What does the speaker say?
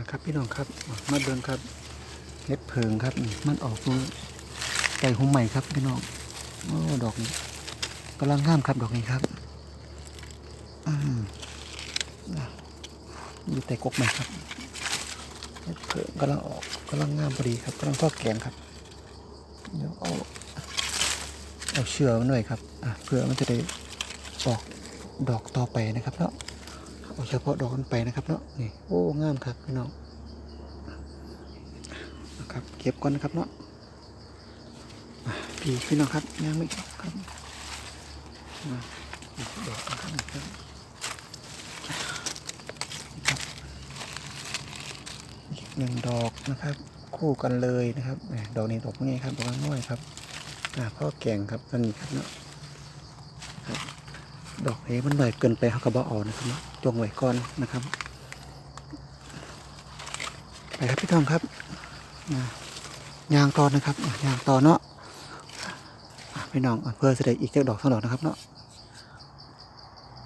นะครับพี่น้องครับมาเดินครับเห็ดเพิงครับ มันออกดูไก่หุ้มใหม่ครับพี่น้องโอ้ดอกนี้กำลังงามครับดอกนี้ครับอืมนะอยู่แต่กกใหม่ครับเห็ดเพิงกำลังออกกำลังงามพอดีครับกำลังทอดแกงครับเดี๋ยวเอาเอาเชือกมันหน่อยครับอะเพื่อมันจะได้ออกดอกต่อไปนะครับเนาะ เอาเฉพาะดอกมันไปนะครับเนาะนี่โอ้งามครับพี่น้องนะครับเก็บก่อนนะครับเนาะพี่พี่น้องครับยังไม่ครับครับอะอีกดอกนะครับครับอีกหนึ่งดอกนะครับ คู่กันเลยนะครับดอกนี้ดอกนี้ครับดอกน้อยครับอ่าพ่อแกงครับอันนี้ครับเนาะ ดอกนี้มันหน่อยเกินไปเขาก็บเอกนะครับจงไว้ก่อนนะครับ ไปครับพี่ทองครับยางตอนนะครับยางตอนเนาะพี่น้องเพื่อเสด็จอีกเจ้าดอกสองดอกนะครับเนาะ